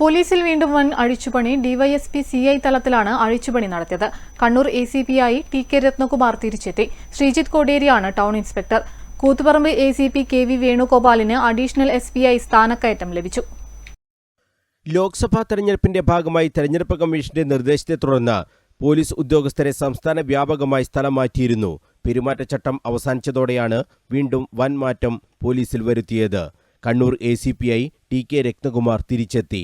പോലീസിൽ വീണ്ടും വൻ അഴിച്ചുപണി. ഡിവൈഎസ്പി സി ഐ തലത്തിലാണ് അഴിച്ചുപണി നടത്തിയത്. കണ്ണൂർ എ സി പി ആയി ടി കെ രത്നകുമാർ തിരിച്ചെത്തി. Sreejith കോടേരിയാണ് town inspector. Koothuparamba A C P K V വേണുഗോപാലിന് additional S P I സ്ഥാനക്കയറ്റം ലഭിച്ചു. ലോക്സഭാ തെരഞ്ഞെടുപ്പിന്റെ ഭാഗമായി തെരഞ്ഞെടുപ്പ് കമ്മീഷന്റെ നിർദ്ദേശത്തെ തുടർന്ന് പോലീസ് ഉദ്യോഗസ്ഥരെ സംസ്ഥാന വ്യാപകമായി സ്ഥലം മാറ്റിയിരുന്നു. പെരുമാറ്റച്ചട്ടം അവസാനിച്ചതോടെയാണ് വീണ്ടും വൻ മാറ്റം പോലീസിൽ വരുത്തിയത്. Kannur A C P I T K Ratnakumar തിരിച്ചെത്തി.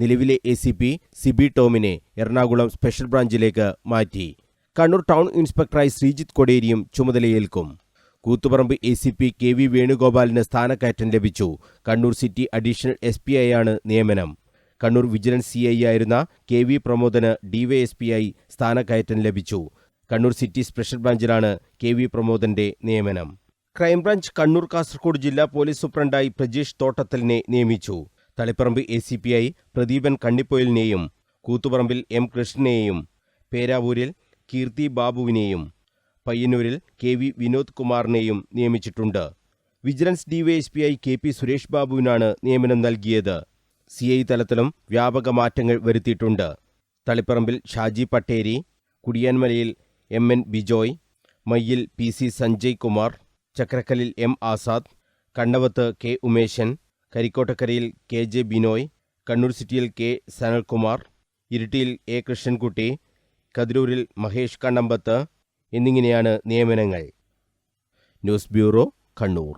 നിലവിലെ എ സി പി സിബി ടോമിനെ എറണാകുളം സ്പെഷ്യൽ ബ്രാഞ്ചിലേക്ക് മാറ്റി. കണ്ണൂർ ടൗൺ ഇൻസ്പെക്ടറായി ശ്രീജിത്ത് കൊടേരിയും ചുമതലയേൽക്കും. Koothuparamba A C P K V വേണുഗോപാലിന് സ്ഥാനക്കയറ്റം ലഭിച്ചു. Kannur city additional S P ആണ് നിയമനം. കണ്ണൂർ വിജിലൻസ് സി ഐ ആയിരുന്ന കെ വി പ്രമോദന് ഡിവൈഎസ്പിയായി സ്ഥാനക്കയറ്റം ലഭിച്ചു. കണ്ണൂർ സിറ്റി സ്പെഷ്യൽ ബ്രാഞ്ചിലാണ് കെ വി പ്രമോദന്റെ നിയമനം. ക്രൈംബ്രാഞ്ച് കണ്ണൂർ കാസർഗോഡ് ജില്ലാ പോലീസ് സൂപ്രണ്ടായി പ്രജീഷ് തോട്ടത്തലിനെ നിയമിച്ചു. Taliparamba A C P I Pradeepan കണ്ണിപ്പൊയിലിനെയും കൂത്തുപറമ്പിൽ എം കൃഷ്ണനെയും പേരാവൂരിൽ കീർത്തി ബാബുവിനെയും പയ്യന്നൂരിൽ കെ വി വിനോദ് കുമാറിനെയും നിയമിച്ചിട്ടുണ്ട്. Vigilance DYSP I K P Suresh ബാബുവിനാണ് നിയമനം നൽകിയത്. സി ഐ തലത്തിലും വ്യാപക മാറ്റങ്ങൾ വരുത്തിയിട്ടുണ്ട്. തളിപ്പറമ്പിൽ Shaji Patteri കുടിയാൻമലയിൽ M N Bijoy Mayyil P C Sanjay Kumar ചക്രക്കലിൽ M Azad കണ്ണവത്ത് കെ ഉമേശൻ കരിക്കോട്ടക്കരയിൽ കെ ജെ ബിനോയ് കണ്ണൂർ സിറ്റിയിൽ കെ സനൽകുമാർ ഇരിട്ടിയിൽ എ കൃഷ്ണൻകുട്ടി കതിരൂരിൽ മഹേഷ് കണ്ണമ്പത്ത് എന്നിങ്ങനെയാണ് നിയമനങ്ങൾ. News bureau Kannur.